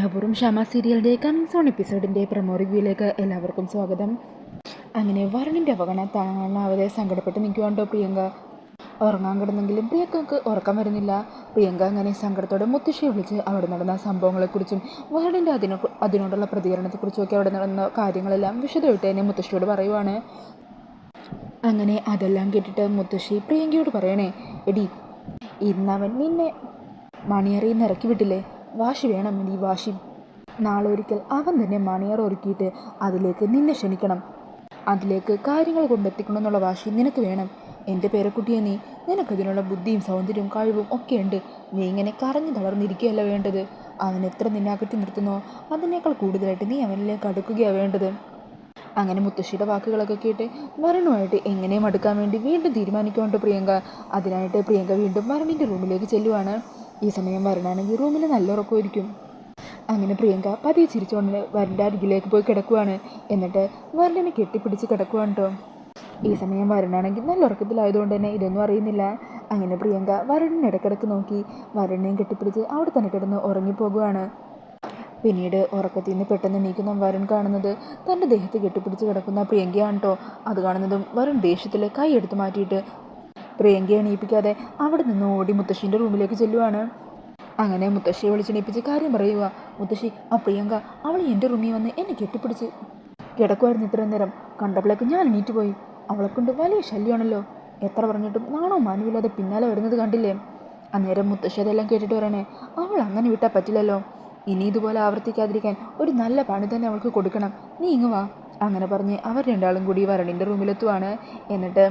സ്നേഹപൂർവം ക്ഷമ സീരിയലിന്റെ coming soon എപ്പിസോഡിന്റെ പ്രമോ റിവ്യൂയിലേക്ക് എല്ലാവർക്കും സ്വാഗതം. അങ്ങനെ വരുണിന്റെ അപകടം താങ്ങാനാവാതെ സങ്കടപ്പെട്ട് നിൽക്കുവാണ്ടോ പ്രിയങ്ക. ഉറങ്ങാൻ കിടന്നെങ്കിലും പ്രിയങ്കക്ക് ഉറക്കം വരുന്നില്ല. പ്രിയങ്ക അങ്ങനെ സങ്കടത്തോടെ മുത്തശ്ശിയെ വിളിച്ച് അവിടെ നടന്ന സംഭവങ്ങളെക്കുറിച്ചും വരുണിന്റെ അതിനോ അതിനോടുള്ള പ്രതികരണത്തെക്കുറിച്ചും ഒക്കെ അവിടെ നടന്ന കാര്യങ്ങളെല്ലാം വിശദമായിട്ട് തന്നെ മുത്തശ്ശിയോട് പറയുവാണ്. അങ്ങനെ അതെല്ലാം കേട്ടിട്ട് മുത്തശ്ശി പ്രിയങ്കയോട് പറയണേ എടി ഇന്നവൻ നിന്നെ മണിയറിയിൽ നിന്ന് ഇറക്കി വിട്ടില്ലേ? വാശി വേണം എടി വാശി. നാളെ ഒരിക്കൽ അവൻ തന്നെ മണിയർ ഒരുക്കിയിട്ട് അതിലേക്ക് നിന്നെ ക്ഷണിക്കണം. അതിലേക്ക് കാര്യങ്ങൾ കൊണ്ടെത്തിക്കണം എന്നുള്ള വാശി നിനക്ക് വേണം. എന്റെ പേരക്കുട്ടിയെ നീ നിനക്കതിനുള്ള ബുദ്ധിയും സൗന്ദര്യവും കഴിവും ഒക്കെ ഉണ്ട് നീ ഇങ്ങനെ കറഞ്ഞു തളർന്നിരിക്കുകയല്ല വേണ്ടത്. അവൻ എത്ര നിന്നെ അകറ്റി നിർത്തുന്നോ അതിനേക്കാൾ കൂടുതലായിട്ട് നീ അവനിലേക്ക് അടുക്കുകയാണ് വേണ്ടത്. അങ്ങനെ മുത്തശ്ശിയുടെ വാക്കുകളൊക്കെ കേട്ട് വരുണുമായിട്ട് എങ്ങനെയും അടുക്കാൻ വേണ്ടി വീണ്ടും തീരുമാനിക്കുന്നുണ്ട് പ്രിയങ്ക. അതിനായിട്ട് പ്രിയങ്ക വീണ്ടും വരുണിന്റെ റൂമിലേക്ക് ചെല്ലുവാണ്. ഈ സമയം വരുണാണെങ്കിൽ റൂമിൽ നല്ല ഉറക്കമായിരിക്കും. അങ്ങനെ പ്രിയങ്ക പതിയെ ചിരിച്ചുകൊണ്ട് വരന്റെ അരികിലേക്ക് പോയി കിടക്കുവാണ്. എന്നിട്ട് വരനെ കെട്ടിപ്പിടിച്ച് കിടക്കുവാണ് കേട്ടോ ഈ സമയം വരുണാണെങ്കിൽ നല്ല ഉറക്കത്തിലായതുകൊണ്ട് തന്നെ ഇതൊന്നും അറിയുന്നില്ല. അങ്ങനെ പ്രിയങ്ക വരുണിനെ ഇടയ്ക്കിടയ്ക്ക് നോക്കി വരുണിനെയും കെട്ടിപ്പിടിച്ച് അവിടെ തന്നെ കിടന്ന് ഉറങ്ങിപ്പോകുവാണ്. പിന്നീട് ഉറക്കത്തിൽ നിന്ന് പെട്ടെന്ന് നീക്കുന്ന വരുൺ കാണുന്നത് തന്റെ ദേഹത്ത് കെട്ടിപ്പിടിച്ച് കിടക്കുന്ന പ്രിയങ്കയാണ് കേട്ടോ അത് കാണുന്നതും വരുൺ ദേഷ്യത്തിൽ കൈ എടുത്ത് മാറ്റിയിട്ട് പ്രിയങ്കയെ എണീപ്പിക്കാതെ അവിടെ നിന്ന് ഓടി മുത്തശ്ശിന്റെ റൂമിലേക്ക് ചെല്ലുവാണ്. അങ്ങനെ മുത്തശ്ശിയെ വിളിച്ചെണീപ്പിച്ച് കാര്യം പറയുക മുത്തശ്ശി ആ പ്രിയങ്ക അവൾ എന്റെ റൂമിൽ വന്ന് എന്നെ കെട്ടിപ്പിടിച്ച്. കിടക്കുമായിരുന്നു ഇത്രയും നേരം. കണ്ടപ്പോഴേക്ക് ഞാൻ എണീറ്റ് പോയി. അവളെ കൊണ്ട് വലിയ ശല്യമാണല്ലോ. എത്ര പറഞ്ഞിട്ടും നാണോ മാനുവില്ലാതെ പിന്നാലെ വരുന്നത് കണ്ടില്ലേ? അന്നേരം മുത്തശ്ശി അതെല്ലാം കേട്ടിട്ട് പറയണേ അവൾ അങ്ങനെ വിട്ടാൽ പറ്റില്ലല്ലോ. ഇനി ഇതുപോലെ ആവർത്തിക്കാതിരിക്കാൻ ഒരു നല്ല പണി തന്നെ അവൾക്ക് കൊടുക്കണം. നീ ഇങ്ങ് വാ. അങ്ങനെ പറഞ്ഞ് അവർ രണ്ടാളും കൂടി വരണിന്റെ റൂമിലെത്തുവാണ്. എന്നിട്ട്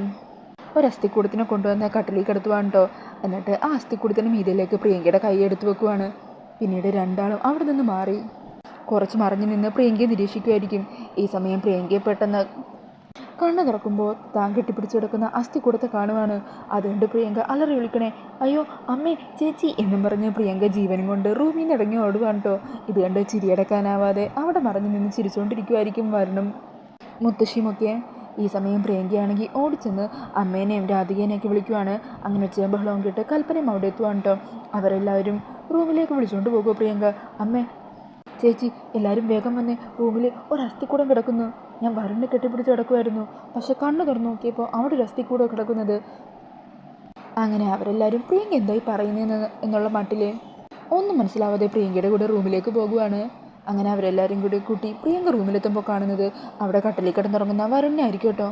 ഒരു അസ്ഥിക്കൂടത്തിനെ കൊണ്ടുവന്ന് കട്ടിലേക്ക് എടുത്തു കേട്ടോ എന്നിട്ട് ആ അസ്ഥിക്കൂടത്തിന് മീതിയിലേക്ക് പ്രിയങ്കയുടെ കൈ എടുത്തു വെക്കുവാണ്. പിന്നീട് രണ്ടാളും അവിടെ നിന്ന് മാറി. കുറച്ച് മറിഞ്ഞു നിന്ന് പ്രിയങ്കയെ നിരീക്ഷിക്കുമായിരിക്കും ഈ സമയം പ്രിയങ്കയെ പെട്ടെന്ന് കണ്ണു തുറക്കുമ്പോൾ താൻ കെട്ടിപ്പിടിച്ചു കിടക്കുന്ന അസ്ഥിക്കൂടത്തെ കാണുവാണ്. അതുകൊണ്ട് പ്രിയങ്ക അലറി വിളിക്കണേ അയ്യോ അമ്മേ ചേച്ചി എന്നും പറഞ്ഞ് പ്രിയങ്ക ജീവനും കൊണ്ട് റൂമിൽ നിന്ന് ഇറങ്ങി ഓടുവാണ് കേട്ടോ ഇത് കണ്ട് ചിരിയടക്കാനാവാതെ അവിടെ മറഞ്ഞു നിന്ന് ചിരിച്ചുകൊണ്ടിരിക്കുമായിരിക്കും വരണം. മുത്തശ്ശിയുമൊക്കെ ഈ സമയം പ്രിയങ്കയാണെങ്കിൽ ഓടിച്ചെന്ന് അമ്മേനെയും രാധികേനെയൊക്കെ വിളിക്കുവാണ്. അങ്ങനെ ഒച്ചയും ബഹളവും കേട്ട് കൽപ്പനയും അവിടെ എത്തുവാണ് കേട്ടോ അവരെല്ലാവരും റൂമിലേക്ക് വിളിച്ചുകൊണ്ട് പോകുമോ പ്രിയങ്ക. അമ്മേ ചേച്ചി എല്ലാവരും വേഗം വന്ന്. റൂമിൽ ഒരു അസ്ഥിക്കൂടം കിടക്കുന്നു. ഞാൻ വരണ്ട് കെട്ടിപ്പിടിച്ച് കിടക്കുമായിരുന്നു പക്ഷെ കണ്ണു തുറന്നു നോക്കിയപ്പോൾ അവിടെ ഒരു അസ്ഥിക്കൂടം കിടക്കുന്നത്. അങ്ങനെ അവരെല്ലാവരും പ്രിയങ്ക എന്തായി പറയുന്നതെന്ന് എന്നുള്ള മട്ടിൽ ഒന്നും മനസ്സിലാവാതെ പ്രിയങ്കയുടെ കൂടെ റൂമിലേക്ക് പോകുവാണ്. അങ്ങനെ അവരെല്ലാവരും കൂടി കൂട്ടി പ്രിയങ്ക റൂമിലെത്തുമ്പോൾ കാണുന്നത് അവിടെ കട്ടലിൽ കിടന്നുറങ്ങുന്ന വരുണ്ണെ ആയിരിക്കും കേട്ടോ.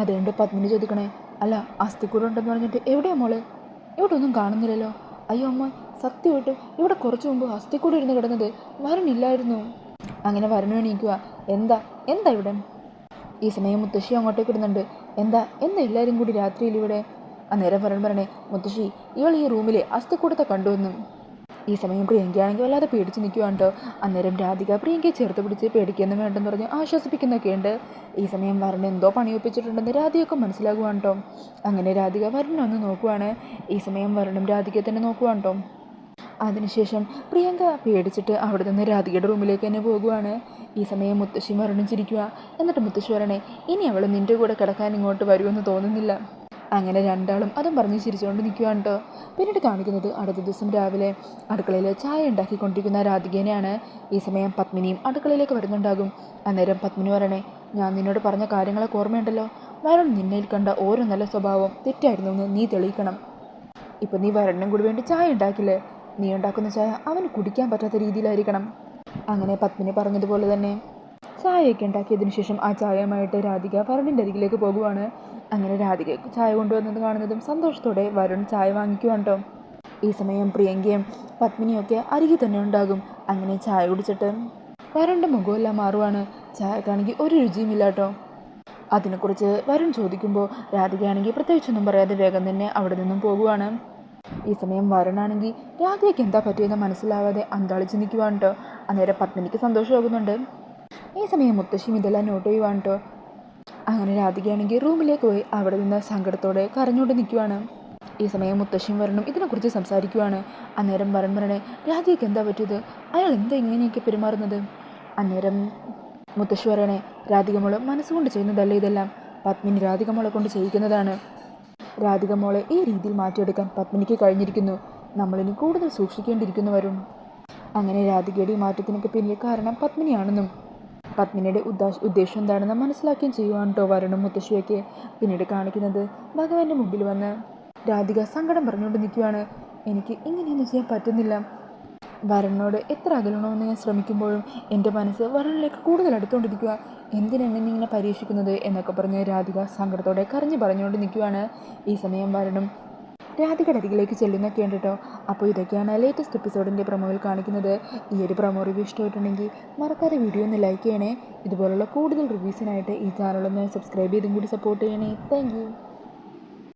അതുകൊണ്ട് പത്മിനി ചോദിക്കണേ? അല്ല അസ്ഥിക്കൂടം ഉണ്ടെന്ന് പറഞ്ഞിട്ട് എവിടെയാ മോളെ? ഇവിടെ ഒന്നും കാണുന്നില്ലല്ലോ. അയ്യോ അമ്മ സത്യമായിട്ടും ഇവിടെ കുറച്ച് മുമ്പ് അസ്ഥിക്കൂടം ഇരുന്ന് കിടന്നത് വരുണില്ലായിരുന്നു അങ്ങനെ വരുണ എണീക്കുക എന്താ എന്താ ഇവിടെ? ഈ സമയം മുത്തശ്ശി അങ്ങോട്ടേക്ക് ഇടുന്നുണ്ട് എന്താ എന്താ എല്ലാവരും കൂടി രാത്രിയിൽ ഇവിടെ? അന്നേരം വരൺ പറയണേ മുത്തശ്ശി ഇവൾ ഈ റൂമിലെ അസ്ഥിക്കൂടത്തെ കണ്ടുവെന്നും ഈ സമയം പ്രിയങ്കയാണെങ്കിൽ വല്ലാതെ പേടിച്ച് നിൽക്കുവാണ് കേട്ടോ അന്നേരം രാധിക പ്രിയങ്കയെ ചേർത്ത് പിടിച്ച് പേടിക്കൊന്നും വേണ്ടെന്ന് പറഞ്ഞ് ആശ്വസിപ്പിക്കുന്നൊക്കെ ഉണ്ട്. ഈ സമയം വരൺ എന്തോ പണി ഒപ്പിച്ചിട്ടുണ്ടെന്ന് രാധികയൊക്കെ മനസ്സിലാകുവാണ് കേട്ടോ അങ്ങനെ രാധിക വരണമെന്ന് നോക്കുവാണ്. ഈ സമയം വരണം രാധികയെ തന്നെ നോക്കുവാണ് കേട്ടോ അതിനുശേഷം പ്രിയങ്ക പേടിച്ചിട്ട് അവിടെ നിന്ന് രാധികയുടെ റൂമിലേക്ക് തന്നെ പോകുവാണ്. ഈ സമയം മുത്തശ്ശി മരണിച്ചിരിക്കുക എന്നിട്ട് മുത്തശ്ശി പറയണേ ഇനി അവൾ നിന്റെ കൂടെ കിടക്കാൻ ഇങ്ങോട്ട് വരുമെന്ന് തോന്നുന്നില്ല. അങ്ങനെ രണ്ടാളും അതും പറഞ്ഞ് ചിരിച്ചുകൊണ്ട് നിൽക്കുകയാണ് കേട്ടോ പിന്നീട് കാണിക്കുന്നത് അടുത്ത ദിവസം രാവിലെ അടുക്കളയിൽ ചായ ഉണ്ടാക്കിക്കൊണ്ടിരിക്കുന്ന രാധികേനെയാണ്. ഈ സമയം പത്മിനിയും അടുക്കളയിലേക്ക് വരുന്നുണ്ടാകും. അന്നേരം പത്മിനി പറയണേ ഞാൻ നിന്നോട് പറഞ്ഞ കാര്യങ്ങളൊക്കെ ഓർമ്മയുണ്ടല്ലോ. വരൺ നിന്നയിൽ കണ്ട ഓരോ നല്ല സ്വഭാവം തെറ്റായിരുന്നു എന്ന് നീ തെളിയിക്കണം. ഇപ്പം നീ വരണിനും കൂടി വേണ്ടി ചായ ഉണ്ടാക്കില്ലേ? നീ ഉണ്ടാക്കുന്ന ചായ അവന് കുടിക്കാൻ പറ്റാത്ത രീതിയിലായിരിക്കണം. അങ്ങനെ പത്മിനി പറഞ്ഞതുപോലെ തന്നെ. ചായയൊക്കെ ഉണ്ടാക്കിയതിനു ശേഷം ആ ചായയുമായിട്ട് രാധിക വരുണിന്റെ അരികിലേക്ക് പോകുവാണ്. അങ്ങനെ രാധിക ചായ കൊണ്ടുവന്നത് കാണുന്നതും സന്തോഷത്തോടെ വരുൺ ചായ വാങ്ങിക്കുവാണ് കേട്ടോ ഈ സമയം പ്രിയങ്കയും പത്മിനിയൊക്കെ അരികിൽ തന്നെ ഉണ്ടാകും. അങ്ങനെ ചായ കുടിച്ചിട്ട് വരുണിന്റെ മുഖമെല്ലാം മാറുവാണ്. ചായക്കാണെങ്കിൽ ഒരു രുചിയുമില്ല കേട്ടോ അതിനെക്കുറിച്ച് വരുൺ ചോദിക്കുമ്പോൾ രാധികയാണെങ്കിൽ പ്രത്യേകിച്ചൊന്നും പറയാതെ വേഗം തന്നെ അവിടെ നിന്നും പോകുവാണ്. ഈ സമയം വരുണാണെങ്കിൽ രാധികയ്ക്ക് എന്താ പറ്റിയെന്ന് മനസ്സിലാവാതെ അന്താളിച്ച് നിൽക്കുവാണ് കേട്ടോ അന്നേരം പത്മിനിക്ക് സന്തോഷമാകുന്നുണ്ട്. ഈ സമയം മുത്തശ്ശി ഇതെല്ലാം നോട്ട് ചെയ്യുവാണ് അങ്ങനെ രാധികയാണെങ്കിൽ റൂമിലേക്ക് പോയി അവിടെ നിന്ന് സങ്കടത്തോടെ കരഞ്ഞുകൊണ്ട് നിൽക്കുവാണ്. ഈ സമയം മുത്തശ്ശിയും വരണം ഇതിനെക്കുറിച്ച് സംസാരിക്കുവാണ്. അന്നേരം വരൺ പറയണേ രാധികയ്ക്ക് എന്താ പറ്റിയത്? അയാൾ എന്താ ഇങ്ങനെയൊക്കെ പെരുമാറുന്നത്? അന്നേരം മുത്തശ്ശി പറയണേ രാധികമോൾ മനസ്സുകൊണ്ട് ചെയ്യുന്നതല്ലേ ഇതെല്ലാം. പത്മിനി രാധിക മോളെ കൊണ്ട് ചെയ്യിക്കുന്നതാണ്. രാധിക മോളെ ഈ രീതിയിൽ മാറ്റിയെടുക്കാൻ പത്മിനിക്ക് കഴിഞ്ഞിരിക്കുന്നു. നമ്മളിനി കൂടുതൽ സൂക്ഷിക്കേണ്ടിയിരിക്കുന്നു വരും അങ്ങനെ രാധികയുടെ മാറ്റത്തിനൊക്കെ പിന്നിൽ കാരണം പത്മിനിയാണെന്നും പത്മിനിയുടെ ഉദ്ദേശ എന്താണെന്ന് മനസ്സിലാക്കുകയും ചെയ്യുവാണ് കേട്ടോ വരണം മുത്തശ്ശിയൊക്കെ പിന്നീട് കാണിക്കുന്നത്. ഭഗവാന്റെ മുമ്പിൽ വന്ന് രാധിക സങ്കടം പറഞ്ഞുകൊണ്ട് നിൽക്കുകയാണ് എനിക്ക് ഇങ്ങനെയൊന്നും ചെയ്യാൻ പറ്റുന്നില്ല. വരനോട് എത്ര അകലണമെന്ന് ഞാൻ ശ്രമിക്കുമ്പോഴും എന്റെ മനസ്സ് വരണിലേക്ക് കൂടുതൽ അടുത്തുകൊണ്ടിരിക്കുക. എന്തിനാണ് എന്നെ ഇങ്ങനെ പരീക്ഷിക്കുന്നത്? എന്നൊക്കെ പറഞ്ഞ് രാധിക സങ്കടത്തോടെ കരഞ്ഞു പറഞ്ഞുകൊണ്ട് നിൽക്കുകയാണ് ഈ സമയം വരണം രാധികയുടെ അരികിലേക്ക് ചെല്ലുന്നൊക്കെ ഉണ്ട് കേട്ടോ അപ്പോൾ ഇതൊക്കെയാണ് ലേറ്റസ്റ്റ് എപ്പിസോഡിന്റെ പ്രൊമോയിൽ കാണിക്കുന്നത്. ഈ ഒരു പ്രൊമോ റിവ്യൂ ഇഷ്ടമായിട്ടുണ്ടെങ്കിൽ മറക്കാതെ വീഡിയോ ഒന്ന് ലൈക്ക് ചെയ്യണേ. ഇതുപോലുള്ള കൂടുതൽ റിവ്യൂസിനായിട്ട് ഈ ചാനലൊന്ന് സബ്സ്ക്രൈബ് ചെയ്തും കൂടി സപ്പോർട്ട് ചെയ്യണേ. താങ്ക്